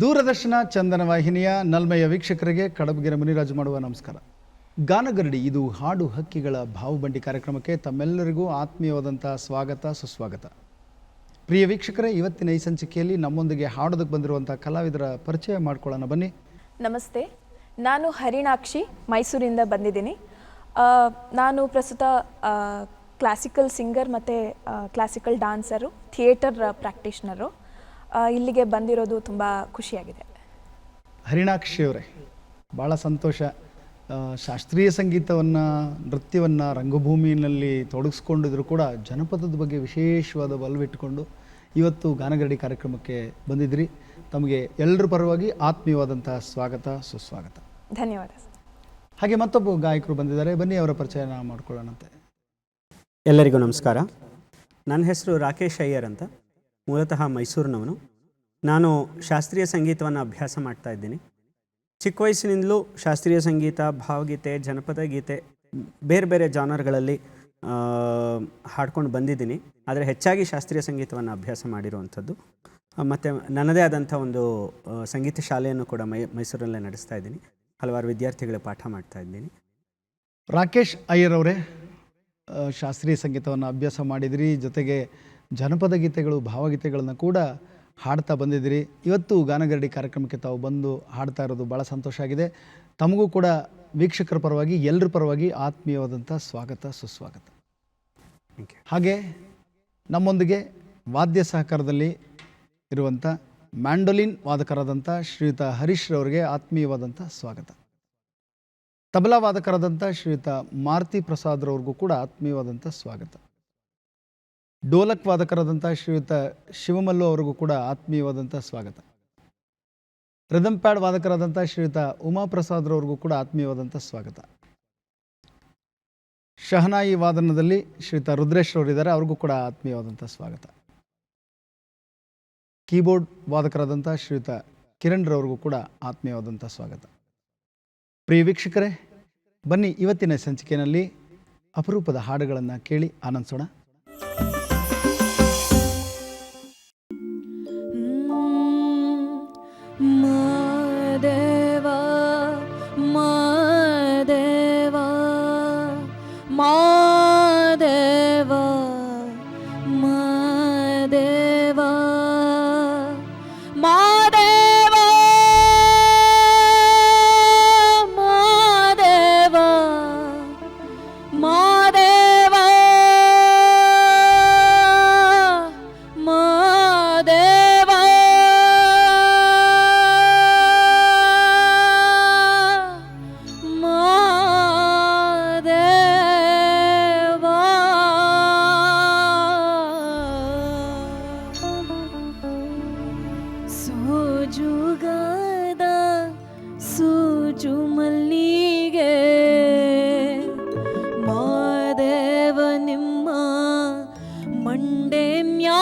ದೂರದರ್ಶನ ಚಂದನ ವಾಹಿನಿಯ ನಲ್ಮೆಯ ವೀಕ್ಷಕರಿಗೆ ಕಡಬಗಿರ ಮುನಿರಾಜು ಮಾಡುವ ನಮಸ್ಕಾರ. ಗಾನಗರಡಿ ಇದು ಹಾಡು ಹಕ್ಕಿಗಳ ಭಾವುಬಂಡಿ ಕಾರ್ಯಕ್ರಮಕ್ಕೆ ತಮ್ಮೆಲ್ಲರಿಗೂ ಆತ್ಮೀಯವಾದಂಥ ಸ್ವಾಗತ ಸುಸ್ವಾಗತ. ಪ್ರಿಯ ವೀಕ್ಷಕರೇ ಇವತ್ತಿನ ಈ ಸಂಚಿಕೆಯಲ್ಲಿ ನಮ್ಮೊಂದಿಗೆ ಹಾಡೋದಕ್ಕೆ ಬಂದಿರುವಂಥ ಕಲಾವಿದರ ಪರಿಚಯ ಮಾಡ್ಕೊಳ್ಳೋಣ. ಬನ್ನಿ. ನಮಸ್ತೆ. ನಾನು ಹರಿಣಾಕ್ಷಿ ಮೈಸೂರಿಂದ ಬಂದಿದ್ದೀನಿ. ನಾನು ಪ್ರಸ್ತುತ ಕ್ಲಾಸಿಕಲ್ ಸಿಂಗರ್ ಮತ್ತು ಕ್ಲಾಸಿಕಲ್ ಡಾನ್ಸರು ಥಿಯೇಟರ್ ಪ್ರಾಕ್ಟೀಷ್ನರು ಇಲ್ಲಿಗೆ ಬಂದಿರೋದು ತುಂಬ ಖುಷಿಯಾಗಿದೆ. ಹರಿಣಾಕ್ಷಿ ಅವರೇ ಭಾಳ ಸಂತೋಷ. ಶಾಸ್ತ್ರೀಯ ಸಂಗೀತವನ್ನು ನೃತ್ಯವನ್ನು ರಂಗಭೂಮಿಯಲ್ಲಿ ತೊಡಗಿಸ್ಕೊಂಡಿದ್ರು ಕೂಡ ಜನಪದದ ಬಗ್ಗೆ ವಿಶೇಷವಾದ ಒಲವಿಟ್ಟುಕೊಂಡು ಇವತ್ತು ಗಾನಗರಡಿ ಕಾರ್ಯಕ್ರಮಕ್ಕೆ ಬಂದಿದ್ರಿ. ತಮಗೆ ಎಲ್ಲರ ಪರವಾಗಿ ಆತ್ಮೀಯವಾದಂತಹ ಸ್ವಾಗತ ಸುಸ್ವಾಗತ. ಧನ್ಯವಾದ. ಹಾಗೆ ಮತ್ತೊಬ್ಬ ಗಾಯಕರು ಬಂದಿದ್ದಾರೆ. ಬನ್ನಿ ಅವರ ಪರಿಚಯ ಮಾಡಿಕೊಳ್ಳೋಣಂತೆ. ಎಲ್ಲರಿಗೂ ನಮಸ್ಕಾರ. ನನ್ನ ಹೆಸರು ರಾಕೇಶ್ ಅಯ್ಯರ್ ಅಂತ. ಮೂಲತಃ ಮೈಸೂರಿನವನು. ನಾನು ಶಾಸ್ತ್ರೀಯ ಸಂಗೀತವನ್ನು ಅಭ್ಯಾಸ ಮಾಡ್ತಾ ಇದ್ದೀನಿ. ಚಿಕ್ಕ ವಯಸ್ಸಿನಿಂದಲೂ ಶಾಸ್ತ್ರೀಯ ಸಂಗೀತ, ಭಾವಗೀತೆ, ಜನಪದ ಗೀತೆ ಬೇರೆ ಬೇರೆ ಜಾನರ್ಗಳಲ್ಲಿ ಹಾಡ್ಕೊಂಡು ಬಂದಿದ್ದೀನಿ. ಆದರೆ ಹೆಚ್ಚಾಗಿ ಶಾಸ್ತ್ರೀಯ ಸಂಗೀತವನ್ನು ಅಭ್ಯಾಸ ಮಾಡಿರುವಂಥದ್ದು. ಮತ್ತು ನನ್ನದೇ ಆದಂಥ ಒಂದು ಸಂಗೀತ ಶಾಲೆಯನ್ನು ಕೂಡ ಮೈ, ಮೈಸೂರಲ್ಲೇ ನಡೆಸ್ತಾ ಇದ್ದೀನಿ. ಹಲವಾರು ವಿದ್ಯಾರ್ಥಿಗಳಿಗೆ ಪಾಠ ಮಾಡ್ತಾ ಇದ್ದೀನಿ. ರಾಕೇಶ್ ಅಯ್ಯರ್ ಅವರೇ ಶಾಸ್ತ್ರೀಯ ಸಂಗೀತವನ್ನು ಅಭ್ಯಾಸ ಮಾಡಿದಿರಿ. ಜೊತೆಗೆ ಜನಪದ ಗೀತೆಗಳು, ಭಾವಗೀತೆಗಳನ್ನು ಕೂಡ ಹಾಡ್ತಾ ಬಂದಿದ್ದೀರಿ. ಇವತ್ತು ಗಾನಗರಡಿ ಕಾರ್ಯಕ್ರಮಕ್ಕೆ ತಾವು ಬಂದು ಹಾಡ್ತಾ ಇರೋದು ಭಾಳ ಸಂತೋಷ ಆಗಿದೆ. ತಮಗೂ ಕೂಡ ವೀಕ್ಷಕರ ಪರವಾಗಿ ಎಲ್ಲರ ಪರವಾಗಿ ಆತ್ಮೀಯವಾದಂಥ ಸ್ವಾಗತ, ಸುಸ್ವಾಗತ. ಹಾಗೆ ನಮ್ಮೊಂದಿಗೆ ವಾದ್ಯ ಸಹಕಾರದಲ್ಲಿ ಇರುವಂಥ ಮ್ಯಾಂಡೋಲಿನ್ ವಾದಕರಾದಂಥ ಶ್ರೀಯುತ ಹರೀಶ್ ರವರಿಗೆ ಆತ್ಮೀಯವಾದಂಥ ಸ್ವಾಗತ. ತಬಲಾ ವಾದಕರಾದಂಥ ಶ್ರೀಯುತ ಮಾರುತಿ ಪ್ರಸಾದ್ ರವ್ರಿಗೂ ಕೂಡ ಆತ್ಮೀಯವಾದಂಥ ಸ್ವಾಗತ. ಡೋಲಕ್ ವಾದಕರಾದಂಥ ಶ್ರೀಯುತ ಶಿವಮಲ್ಲು ಅವರಿಗೂ ಕೂಡ ಆತ್ಮೀಯವಾದಂಥ ಸ್ವಾಗತ. ರಿದಮ್ ಪ್ಯಾಡ್ ವಾದಕರಾದಂಥ ಶ್ರೀಯುತ ಉಮಾಪ್ರಸಾದ್ ರವ್ರಿಗೂ ಕೂಡ ಆತ್ಮೀಯವಾದಂಥ ಸ್ವಾಗತ. ಶಹನಾಯಿ ವಾದನದಲ್ಲಿ ಶ್ರೀಯುತ ರುದ್ರೇಶ್ ಅವರಿದ್ದಾರೆ ಅವ್ರಿಗೂ ಕೂಡ ಆತ್ಮೀಯವಾದಂಥ ಸ್ವಾಗತ. ಕೀಬೋರ್ಡ್ ವಾದಕರಾದಂಥ ಶ್ರೀಯುತ ಕಿರಣ್ ರವ್ರಿಗೂ ಕೂಡ ಆತ್ಮೀಯವಾದಂಥ ಸ್ವಾಗತ. ಪ್ರಿಯ ವೀಕ್ಷಕರೇ, ಬನ್ನಿ ಇವತ್ತಿನ ಸಂಚಿಕೆಯಲ್ಲಿ ಅಪರೂಪದ ಹಾಡುಗಳನ್ನು ಕೇಳಿ ಆನಂದಿಸೋಣ. യവനിമ്മ മണ്ടേ മ്യാ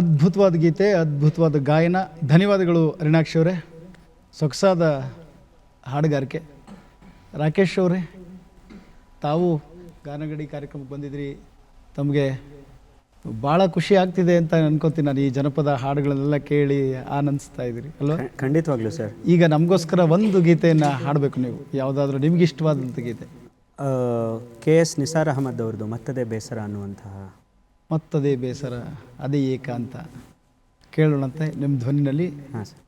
ಅದ್ಭುತವಾದ ಗೀತೆ ಅದ್ಭುತವಾದ ಗಾಯನ. ಧನ್ಯವಾದಗಳು ಅರಿಣಾಕ್ಷಿ ಅವರೇ. ಸೊಗಸಾದ ಹಾಡುಗಾರಿಕೆ. ರಾಕೇಶ್ ಅವರೇ ತಾವು ಗಾನಗಡಿ ಕಾರ್ಯಕ್ರಮಕ್ಕೆ ಬಂದಿದ್ರಿ. ತಮಗೆ ಭಾಳ ಖುಷಿ ಆಗ್ತಿದೆ ಅಂತ ಅನ್ಕೋತೀನಿ ನಾನು ಈ ಜನಪದ ಹಾಡುಗಳನ್ನೆಲ್ಲ ಕೇಳಿ ಆನಂದಿಸ್ತಾ ಇದ್ದೀರಿ ಅಲ್ವಾ? ಖಂಡಿತವಾಗ್ಲೂ ಸರ್. ಈಗ ನಮಗೋಸ್ಕರ ಒಂದು ಗೀತೆಯನ್ನು ಹಾಡಬೇಕು ನೀವು. ಯಾವುದಾದ್ರೂ ನಿಮ್ಗೆ ಇಷ್ಟವಾದಂಥ ಗೀತೆ ಕೆ ಎಸ್ ನಿಸಾರ್ ಅಹಮದ್ ಅವ್ರದ್ದು ಮತ್ತದೇ ಬೇಸರ ಅನ್ನುವಂತಹ ಮತ್ತದೇ ಬೇಸರ ಅದೇ ಏಕಾಂತ. ಕೇಳೋಣಂತೆ ನಿಮ್ಮ ಧ್ವನಿನಲ್ಲಿ. ಹಾಂ ಸರ್.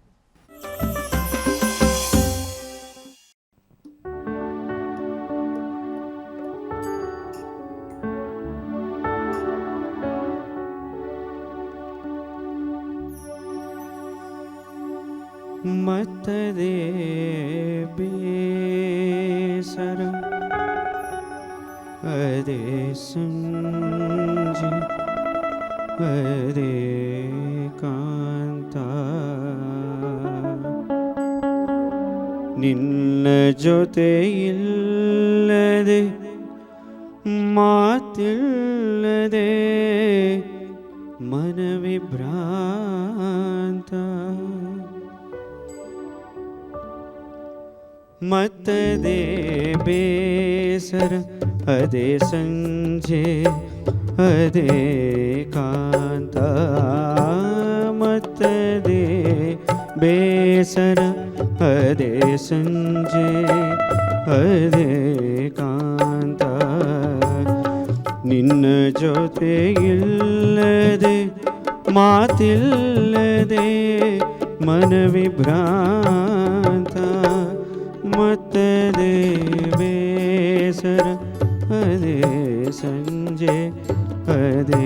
ಮತ್ತದೇ ಬೇಸರ ಅದೇ ಸಂಜೆ ഹരേ കാന്ത. നിന്ന ജൊതയില്ലതെ മാത്തില്ലതെ മനവിഭ്രാന്ത. മത്തതേ ബേസര അതെ സഞ്ജേ ಸಂಜೆ ಅದೇ ಕಾಂತ ಮತ್ತದೇ ಬೇಸರ ಅದೇ ಸಂಜೆ ಅದೇ ಕಾಂತ ನಿನ್ನ ಜೊತೆ ಇಲ್ಲದೆ ಮಾತಿಲ್ಲದೆ ಮನವಿಭ್ರಾಂತ ಮತ್ತದೇ ಬೇಸರ ಅದೇ ಸಂಜೆ പദേ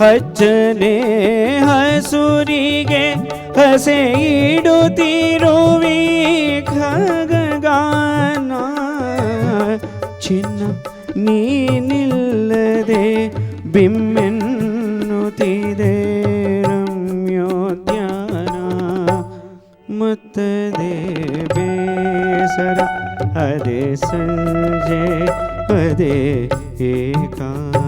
ಹಚ್ಚನೆ ಹಸುರಿಗೆ ಹಸೆ ಇಡುತ್ತಿರುವಿ ಖಗಗಾನ ಚಿನ್ನ ನೀನಿಲ್ಲದೆ ಬಿಮ್ಮೆನ್ನುತ್ತಿದೆ ರಮ್ಯೋದ್ಯಾನ. ಮತ್ತದೇ ಬೇಸರ, ಅದೇ ಸಂಜೆ, ಅದೇ ಏಕಾಂತ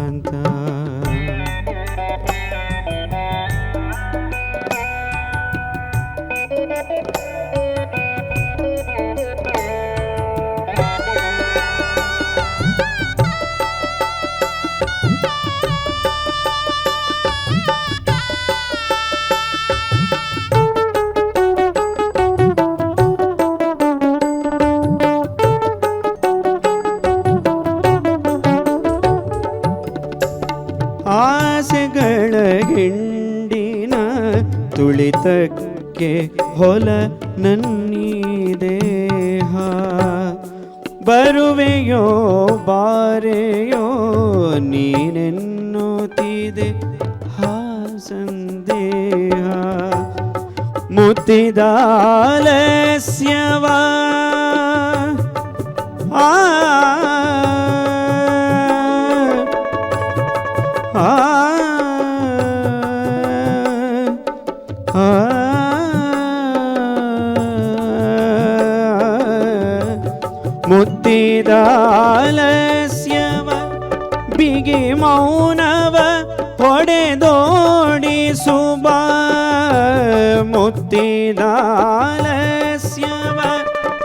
ತುಳಿತಕ್ಕೆ ಹೊಲ ನನ್ನೀ ಬರುವೆಯೋ ಬಾರೆಯೋ ನೀನೆನ್ನುತ್ತಿದೆ ಹಾ ಸಂದೇಹ. ಮುತ್ತಿದಾಲಸ್ಯವ ಆ. ಆ. ಮುತ್ತಿದಾಲಸ್ಯವ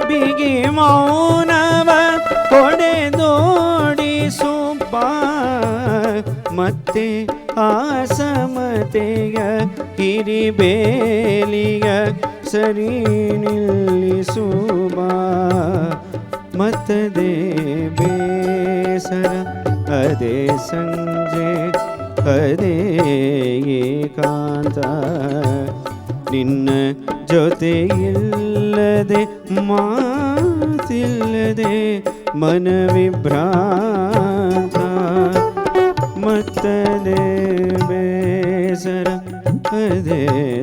ಬಿಗಿ ಮೌನವ ಹೊಡೆದೋಡಿಸುವ ಮತ್ತೆ ಆಸಮತೆಯ ಹಿರಿಬೇಲಿಯ ಸರಿ ನಿಲ್ಲಿಸುವ ಮತ್ತದೇ ಬೇಸರ ಅದೇ ಸಂಜೆ ಅದೇ ಏಕಾಂತ ನಿನ್ನ ಜೊತೆಯಿಲ್ಲದೆ ಮಾತಿಲ್ಲದೆ ಮನವಿಭ್ರಾಂತ ಮತ್ತದೇ ಬೇಸರ ಅದೇ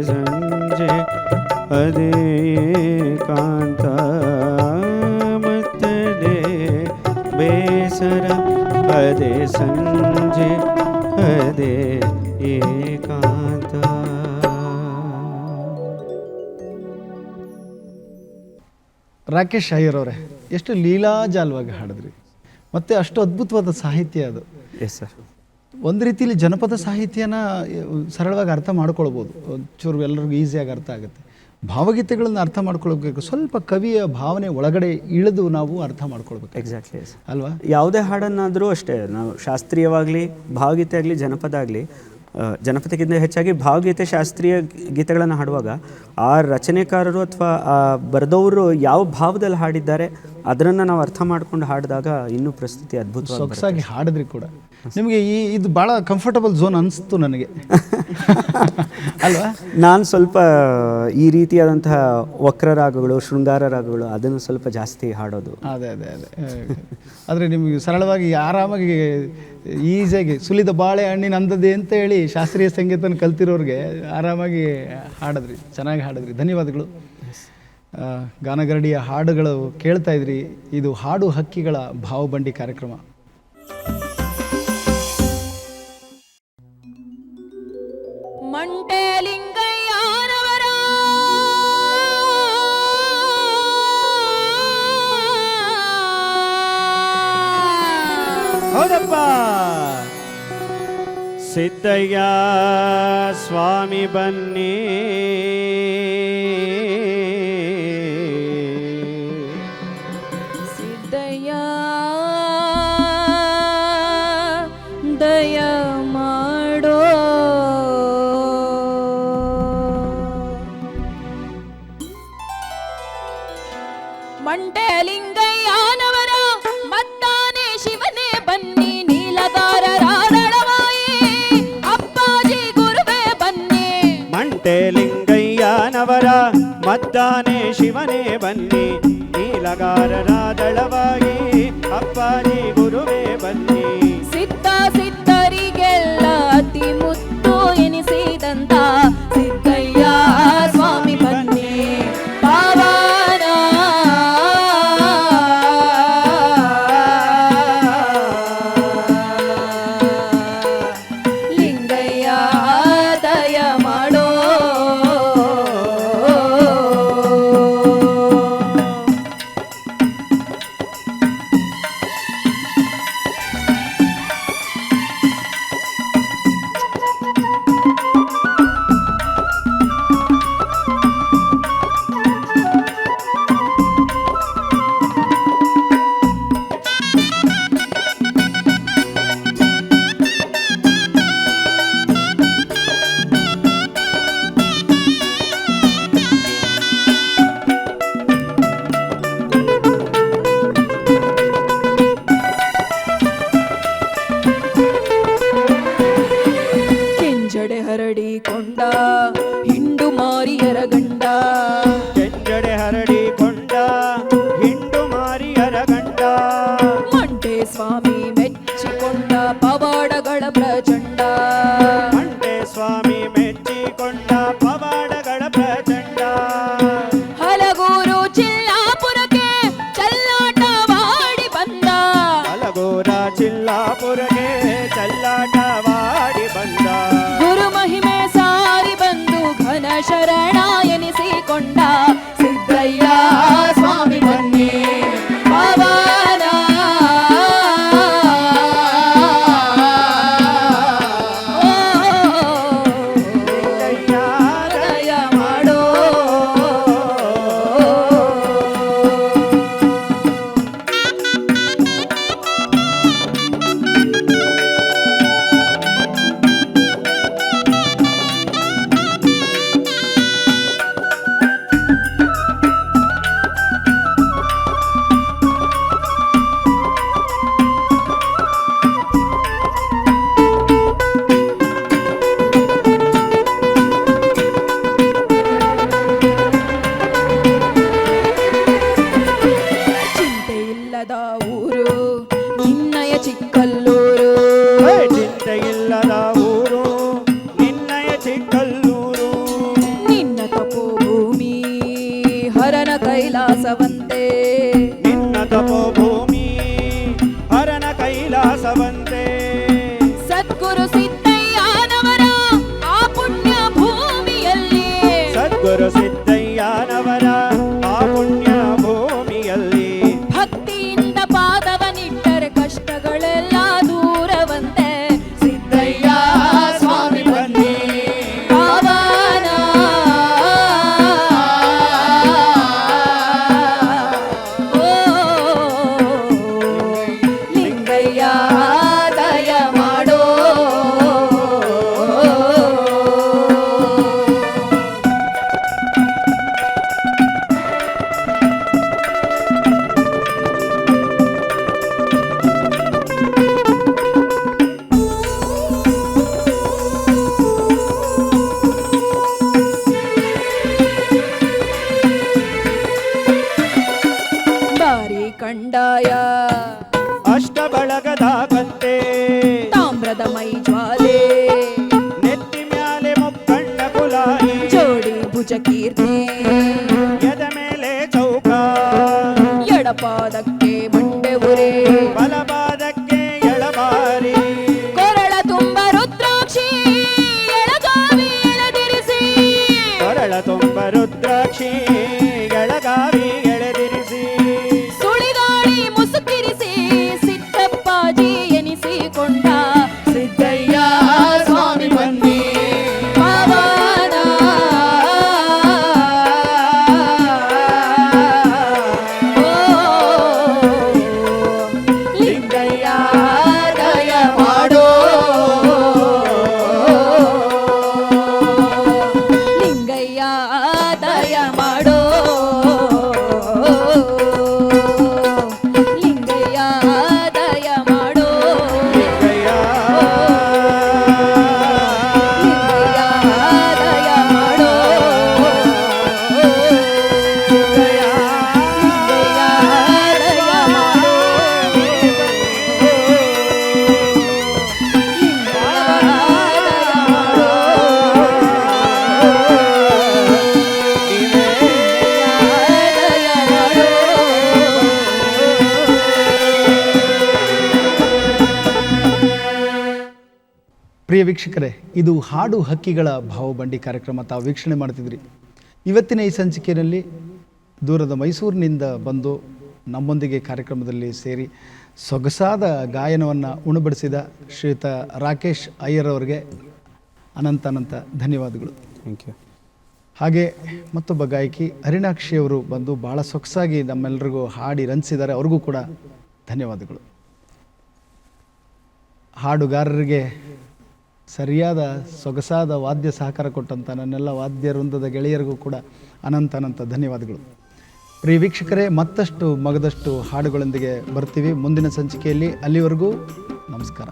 ಸಂಜೆ ಅದೇ ಏಕಾಂತ ಮತ್ತದೇ ಬೇಸರ ಅದೇ ಸಂಜೆ ರಾಕೇಶ್ ಅಯ್ಯರ್ ಅವರೇ ಎಷ್ಟು ಲೀಲಾಜಾಲವಾಗಿ ಹಾಡಿದ್ರಿ. ಮತ್ತೆ ಅಷ್ಟು ಅದ್ಭುತವಾದ ಸಾಹಿತ್ಯ ಅದು. ಎಸ್ ಸರ್ ಒಂದು ರೀತಿಯಲ್ಲಿ ಜನಪದ ಸಾಹಿತ್ಯನ ಸರಳವಾಗಿ ಅರ್ಥ ಮಾಡ್ಕೊಳ್ಬೋದು. ಒಂಚೂರು ಎಲ್ಲರಿಗೂ ಈಸಿಯಾಗಿ ಅರ್ಥ ಆಗುತ್ತೆ. ಭಾವಗೀತೆಗಳನ್ನು ಅರ್ಥ ಮಾಡ್ಕೊಳ್ಬೇಕು. ಸ್ವಲ್ಪ ಕವಿಯ ಭಾವನೆ ಒಳಗಡೆ ಇಳಿದು ನಾವು ಅರ್ಥ ಮಾಡ್ಕೊಳ್ಬೇಕು. ಎಕ್ಸಾಕ್ಟ್ಲಿ ಎಸ್ ಅಲ್ವಾ? ಯಾವುದೇ ಹಾಡನ್ನಾದರೂ ಅಷ್ಟೇ ನಾವು ಶಾಸ್ತ್ರೀಯವಾಗಲಿ ಭಾವಗೀತೆ ಆಗಲಿ ಜನಪದ ಆಗಲಿ ಜನಪದಕ್ಕಿಂತ ಹೆಚ್ಚಾಗಿ ಭಾವಗೀತೆ ಶಾಸ್ತ್ರೀಯ ಗೀತೆಗಳನ್ನು ಹಾಡುವಾಗ ಆ ರಚನೆಕಾರರು ಅಥವಾ ಆ ಬರೆದವರು ಯಾವ ಭಾವದಲ್ಲಿ ಹಾಡಿದ್ದಾರೆ ಅದನ್ನು ನಾವು ಅರ್ಥ ಮಾಡ್ಕೊಂಡು ಹಾಡಿದಾಗ ಇನ್ನೂ ಪ್ರಸ್ತುತಿ ಅದ್ಭುತ. ಸೊಗಸಾಗಿ ಹಾಡಿದ್ರಿ ಕೂಡ. ನಿಮಗೆ ಈ ಇದು ಭಾಳ ಕಂಫರ್ಟಬಲ್ ಝೋನ್ ಅನಿಸ್ತು ನನಗೆ. ಅಲ್ವಾ? ನಾನು ಸ್ವಲ್ಪ ಈ ರೀತಿಯಾದಂತಹ ವಕ್ರ ರಾಗಗಳು ಶೃಂಗಾರ ರಾಗಗಳು ಅದನ್ನು ಸ್ವಲ್ಪ ಜಾಸ್ತಿ ಹಾಡೋದು. ಅದೇ ಅದೇ ಅದೇ. ಆದರೆ ನಿಮಗೆ ಸರಳವಾಗಿ ಆರಾಮಾಗಿ ಈಸಿಯಾಗಿ ಸುಲಿದ ಬಾಳೆ ಹಣ್ಣಿನ ಅಂದದ್ದು ಅಂತ ಹೇಳಿ ಶಾಸ್ತ್ರೀಯ ಸಂಗೀತನ ಕಲ್ತಿರೋರಿಗೆ ಆರಾಮಾಗಿ ಹಾಡಿದ್ರಿ, ಚೆನ್ನಾಗಿ ಹಾಡಿದ್ರಿ. ಧನ್ಯವಾದಗಳು. ಗಾನಗರಡಿಯ ಹಾಡುಗಳು ಕೇಳ್ತಾ ಇದ್ರಿ. ಇದು ಹಾಡು ಹಕ್ಕಿಗಳ ಭಾವಬಂಡಿ ಕಾರ್ಯಕ್ರಮ. ಸಿದ್ದಯ್ಯ ಸ್ವಾಮಿ ಬನ್ನಿ. ಸಿದ್ದಯ್ಯ ದಯ ಮಾಡೋ. ಮಂಟಲಿಂಗಯ್ಯನವರ ಶಿವನೇ ಬನ್ನಿ ನೀಲಗಾರರಾದಳವಾಗಿ ಅಪ್ಪಾಜಿ ಗುರುವೇ ಬನ್ನಿ ಹೇ, ಚಿಂತೆ ವೀಕ್ಷಕರೇ ಇದು ಹಾಡು ಹಕ್ಕಿಗಳ ಭಾವಬಂಡಿ ಕಾರ್ಯಕ್ರಮ ತಾವು ವೀಕ್ಷಣೆ ಮಾಡ್ತಿದ್ರಿ ಇವತ್ತಿನ ಈ ಸಂಚಿಕೆಯಲ್ಲಿ ದೂರದ ಮೈಸೂರಿನಿಂದ ಬಂದು ನಮ್ಮೊಂದಿಗೆ ಕಾರ್ಯಕ್ರಮದಲ್ಲಿ ಸೇರಿ ಸೊಗಸಾದ ಗಾಯನವನ್ನು ಉಣಬಡಿಸಿದ ಶ್ರೀಯುತ ರಾಕೇಶ್ ಅಯ್ಯರ್ ಅವರಿಗೆ ಅನಂತ ಅನಂತ ಧನ್ಯವಾದಗಳು. ಥ್ಯಾಂಕ್ ಯು ಹಾಗೆ ಮತ್ತೊಬ್ಬ ಗಾಯಕಿ ಹರಿಣಾಕ್ಷಿಯವರು ಬಂದು ಭಾಳ ಸೊಗಸಾಗಿ ನಮ್ಮೆಲ್ಲರಿಗೂ ಹಾಡಿ ರಂಜಿಸಿದ್ದಾರೆ. ಅವ್ರಿಗೂ ಕೂಡ ಧನ್ಯವಾದಗಳು. ಹಾಡುಗಾರರಿಗೆ ಸರಿಯಾದ ಸೊಗಸಾದ ವಾದ್ಯ ಸಹಕಾರ ಕೊಟ್ಟಂಥ ನನ್ನೆಲ್ಲ ವಾದ್ಯ ವೃಂದದ ಗೆಳೆಯರಿಗೂ ಕೂಡ ಅನಂತ ಅನಂತ ಧನ್ಯವಾದಗಳು. ಪ್ರಿಯ ವೀಕ್ಷಕರೇ, ಮತ್ತಷ್ಟು ಮಗದಷ್ಟು ಹಾಡುಗಳೊಂದಿಗೆ ಬರ್ತೀವಿ ಮುಂದಿನ ಸಂಚಿಕೆಯಲ್ಲಿ. ಅಲ್ಲಿವರೆಗೂ ನಮಸ್ಕಾರ.